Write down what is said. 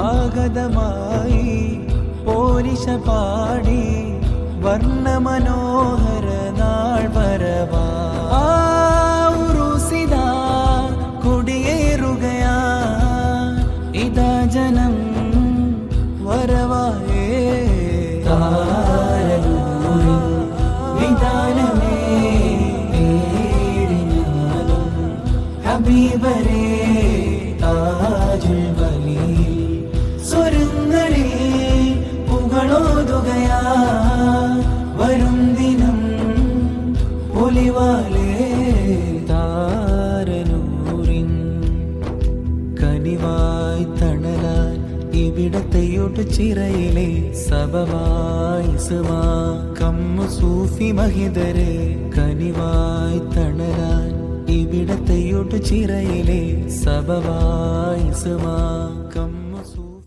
ആഗതമായി പോരിശ പാടി വർണ മനോഹര നാൾ വരവാ. ഉറുസിതാ താജുൽ വലിയിൽ പൊലിവാലേ താരനൂറിൻ കനിവായി തണലാൻ ഇവിടത്തെയൊട്ട് ചിറയിലെ സബമായി സുമാ. കമ്മു സൂഫി മഹിതരെ കനിവായി തണലാൻ ഇവിടത്തെയൊട്ട് ചിറയിലെ സബമായി സുമാ. കമ്മു